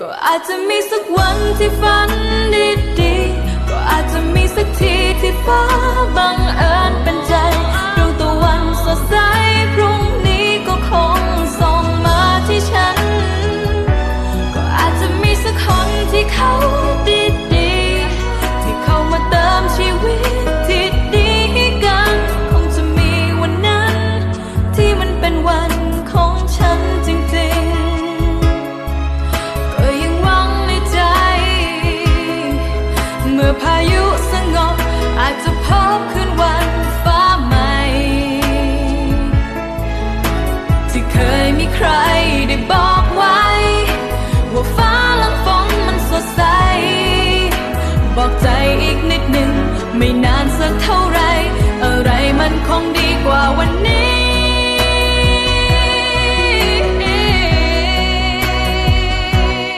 ก็อาจจะมีสักวันที่ฝันดีๆก็อาจจะมีสักทีที่ฟ้าบังากจะพบคืนวันฟ้าใหม่ ที่เคยมีใครได้บอกไว้ ว่าฟ้าหลังฝนมันสดใส บอกใจอีกนิดหนึ่ง ไม่นานสักเท่าไร